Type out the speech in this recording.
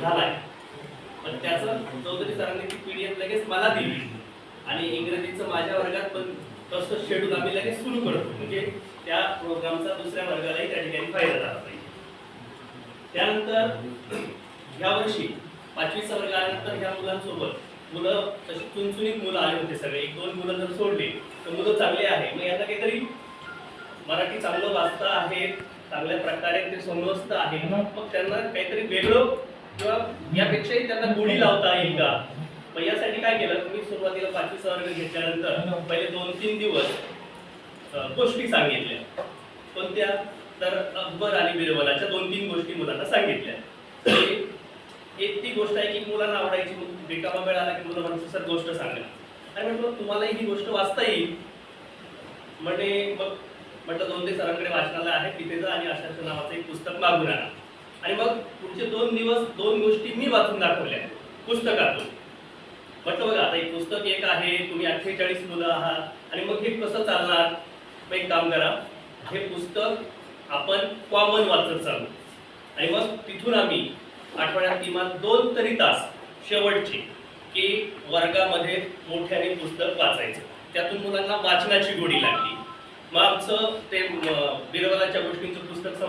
झालाय. पण त्याचं चौधरी सरांनी ती पीडीएफ लगेच मला दिली. आणि इंग्रजीचं माझ्या वर्गात पण तसं शेड्यूल आम्ही लगेच सुरू करतो. म्हणजे त्या प्रोग्रामचा दुसऱ्या वर्गालाही त्या ठिकाणी फायदा झाला पाहिजे. त्यानंतर ह्या वर्षी पाचवीचा वर्ग आल्यानंतर ह्या मुलांसोबत मुलं तशी चुनचुनीत मुलं आले होते सगळे. एक दोन मुलं जर सोडली तर मुलं चांगली आहे. मग यांना काहीतरी मराठी चांगलं वाचता आहे. चांगल्या प्रकारे ते समजत आहे. मग त्यांना काहीतरी वेगळं किंवा यापेक्षाही त्यांना गोडी लावता येईल का? मग यासाठी काय केलं? मी सुरुवातीला पाचवी वर्ग घेतल्यानंतर पहिले दोन तीन दिवस गोष्टी सांगितल्या. कोणत्या? तर अकबर आणि बिरबलाच्या दोन तीन गोष्टी मुलांना सांगितल्या. एक ती गोष्ट आहे की मुलांना आवडायची रिकामा वेळ आला की मुलं म्हणतात सर गोष्ट सांगा. आणि म्हटलं तुम्हालाही ही गोष्ट वाचता येईल. म्हणजे मग म्हटलं दोन ते सरांकडे वाचनालय आहे तिथे जा आणि अशाचं नावाचं एक पुस्तक मागून आणा. आणि मग पुढचे दोन दिवस दोन गोष्टी मी वाचून दाखवल्या पुस्तकातून. म्हटलं बघा आता एक पुस्तक एक आहे तुम्ही अठ्ठेचाळीस मुलं आहात आणि मग हे कसं चालणार? मग एक काम करा हे पुस्तक आपण कॉमन वाचत चालू. आणि मग तिथून आम्ही आठवड्यात किमान दोन तरी तास शेवटचे की वर्गामध्ये मोठ्याने पुस्तक वाचायचं. त्यातून मुलांना वाचनाची गोडी लागली. मागचं ते म, बिरबलाच्या गोष्टींचं पुस्तक